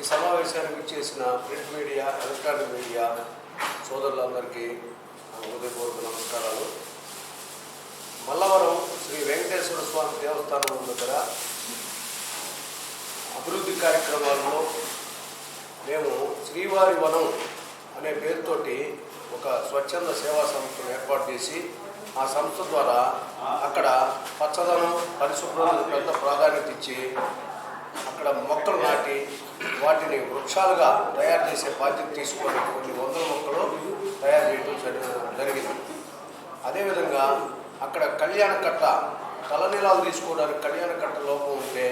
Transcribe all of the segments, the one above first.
ఈ సమావేశానికి ఇచ్చేసిన ప్రింట్ మీడియా ఎలక్ట్రానిక్ మీడియా సోదరులందరికీ హృదయపూర్వక నమస్కారాలు. మల్లవరం శ్రీ వెంకటేశ్వర స్వామి దేవస్థానం దగ్గర అభివృద్ధి కార్యక్రమాల్లో మేము శ్రీవారి వనం అనే పేరుతోటి ఒక స్వచ్ఛంద సేవా సంస్థను ఏర్పాటు చేసి ఆ సంస్థ ద్వారా అక్కడ పచ్చదనం పరిశుభ్రతకు పెద్ద ప్రాధాన్యత ఇచ్చి అక్కడ మొక్కలు నాటి వాటిని వృక్షాలుగా తయారు చేసే బాధ్యత తీసుకొని కొన్ని వందల మొక్కలు తయారు చేయడం జరిగింది. అదేవిధంగా అక్కడ కళ్యాణ కట్ట తలనీలాలు తీసుకోవడానికి కళ్యాణ కట్ట లోపం ఉంటే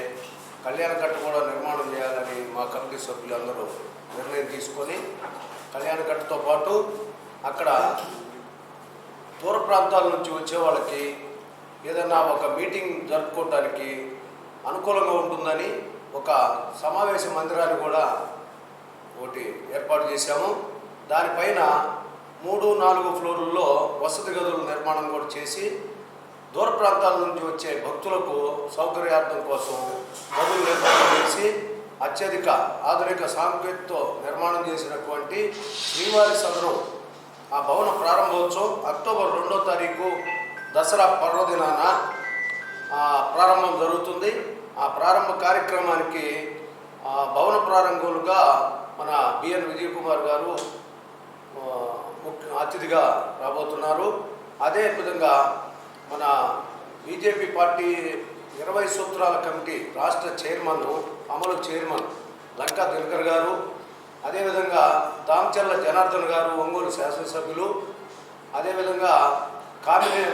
కళ్యాణ కట్ట కూడా నిర్మాణం చేయాలని మా కమిటీ సభ్యులందరూ నిర్ణయం తీసుకొని కళ్యాణ కట్టతో పాటు అక్కడ దూర ప్రాంతాల నుంచి వచ్చే వాళ్ళకి ఏదైనా ఒక మీటింగ్ జరుపుకోవడానికి అనుకూలంగా ఉంటుందని ఒక సమావేశ మందిరాన్ని కూడా ఒకటి ఏర్పాటు చేశాము. దానిపైన మూడు నాలుగు ఫ్లోర్లలో వసతి గదుల నిర్మాణం కూడా చేసి దూర ప్రాంతాల నుంచి వచ్చే భక్తులకు సౌకర్యార్థం కోసం గదులు నిర్మాణం చేసి అత్యధిక ఆధునిక సాంకేతికతో నిర్మాణం చేసినటువంటి శ్రీవారి సదనం ఆ భవన ప్రారంభోత్సవం అక్టోబర్ రెండో తారీఖు దసరా పర్వదినాన ప్రారంభం జరుగుతుంది. ఆ ప్రారంభ కార్యక్రమానికి ఆ, భవన ప్రారంభకులుగా మన బిఎన్ విజయ్ కుమార్ గారు ముఖ్య అతిథిగా రాబోతున్నారు. అదే విధంగా మన బీజేపీ పార్టీ ఇరవై సూత్రాల కమిటీ రాష్ట్ర చైర్మన్ అమలు చైర్మన్ లంకా దినకర్ గారు అదేవిధంగా దామచర్ల జనార్దన్ గారు ఒంగోలు శాసనసభ్యులు అదేవిధంగా కామినే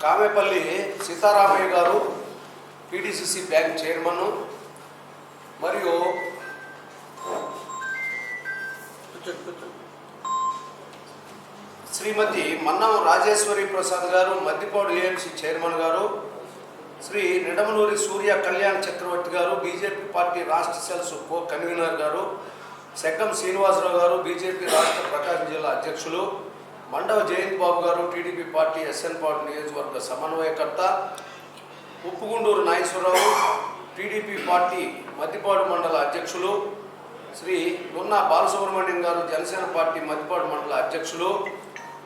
కామేపల్లి సీతారామయ్య గారు పిడిసిసి బ్యాంక్ చైర్మన్ మరియు శ్రీమతి మన్నం రాజేశ్వరి ప్రసాద్ గారు మద్దిపాడు ఏఎంసీ చైర్మన్ గారు శ్రీ నిడమలూరి సూర్య కళ్యాణ్ చక్రవర్తి గారు బీజేపీ పార్టీ రాష్ట్ర సెల్స్ కో కన్వీనర్ గారు సెగ్గం శ్రీనివాసరావు గారు బీజేపీ రాష్ట్ర ప్రకాశం జిల్లా అధ్యక్షులు మండవ జయంత్ బాబు గారు టీడీపీ పార్టీ ఎస్ఎన్ పార్టీ నియోజకవర్గ సమన్వయకర్త ఉప్పుగుండూరు నాగేశ్వరరావు టీడీపీ పార్టీ మద్దిపాడు మండల అధ్యక్షులు శ్రీ నున్నా బాలసుబ్రహ్మణ్యం గారు జనసేన పార్టీ మద్దిపాడు మండల అధ్యక్షులు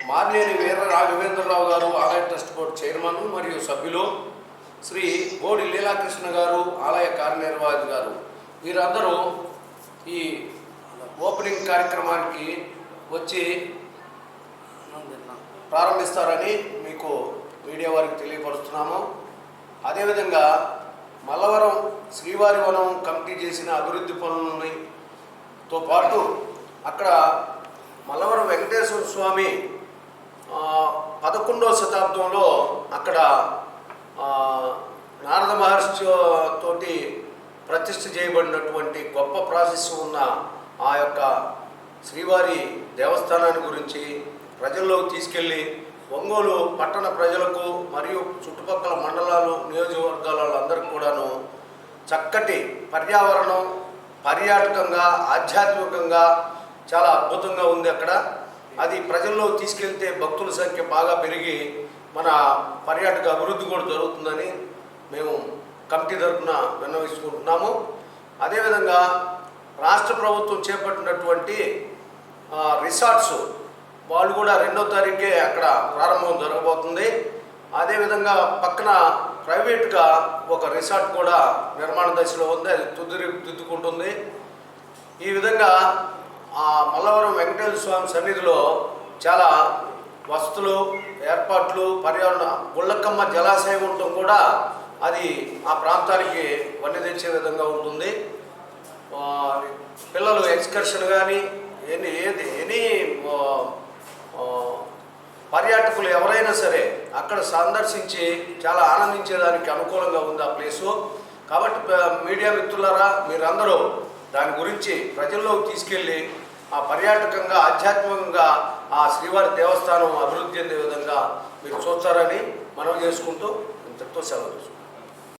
మార్నేని వీర రాఘవేంద్రరావు గారు ఆలయ ట్రస్ట్ బోర్డు చైర్మన్ మరియు సభ్యులు శ్రీ బోడి లీలాకృష్ణ గారు ఆలయ కార్యనిర్వాహక గారు. వీరందరూ ఈ ఓపెనింగ్ కార్యక్రమానికి వచ్చి ప్రారంభిస్తారని మీకు మీడియా వారికి తెలియపరుస్తున్నాము. అదేవిధంగా మల్లవరం శ్రీవారి వనం కమిటీ చేసిన అభివృద్ధి పనులతో పాటు అక్కడ మల్లవరం వెంకటేశ్వర స్వామి పదకొండవ శతాబ్దంలో అక్కడ నారద మహర్షి తోటి ప్రతిష్ఠ చేయబడినటువంటి గొప్ప ప్రాసెస్ ఉన్న ఆ యొక్క శ్రీవారి దేవస్థానాన్ని గురించి ప్రజల్లోకి తీసుకెళ్ళి ఒంగోలు పట్టణ ప్రజలకు మరియు చుట్టుపక్కల మండలాలు నియోజకవర్గాల అందరికీ కూడాను చక్కటి పర్యావరణం పర్యాటకంగా ఆధ్యాత్మికంగా చాలా అద్భుతంగా ఉంది అక్కడ. అది ప్రజల్లో తీసుకెళ్తే భక్తుల సంఖ్య బాగా పెరిగి మన పర్యాటక అభివృద్ధి కూడా జరుగుతుందని మేము కమిటీ తరఫున విన్నవించుకుంటున్నాము. అదేవిధంగా రాష్ట్ర ప్రభుత్వం చేపట్టినటువంటి రిసార్ట్స్ వాళ్ళు కూడా రెండో తారీఖే అక్కడ ప్రారంభం జరగబోతుంది. అదేవిధంగా పక్కన ప్రైవేట్గా ఒక రిసార్ట్ కూడా నిర్మాణ దశలో ఉంది. అది తుదిరి దిద్దుకుంటుంది. ఈ విధంగా ఆ మల్లవరం వెంకటేశ్వర స్వామి సన్నిధిలో చాలా వసతులు ఏర్పాట్లు పర్యావరణ గుళ్ళకమ్మ జలాశయం ఉండటం కూడా అది ఆ ప్రాంతానికి వన్నె తెచ్చే విధంగా ఉంటుంది. పిల్లలు ఎక్స్కర్షన్ కానీ ఎనీ ఏది ఎనీ పర్యాటకులు ఎవరైనా సరే అక్కడ సందర్శించి చాలా ఆనందించేదానికి అనుకూలంగా ఉంది ఆ ప్లేసు. కాబట్టి మీడియా మిత్రులారా మీరందరూ దాని గురించి ప్రజల్లోకి తీసుకెళ్ళి ఆ పర్యాటకంగా ఆధ్యాత్మికంగా ఆ శ్రీవారి దేవస్థానం అభివృద్ధి చెందే విధంగా మీరు చూస్తారని మనం చేసుకుంటూ ఇంతటితో సెలవు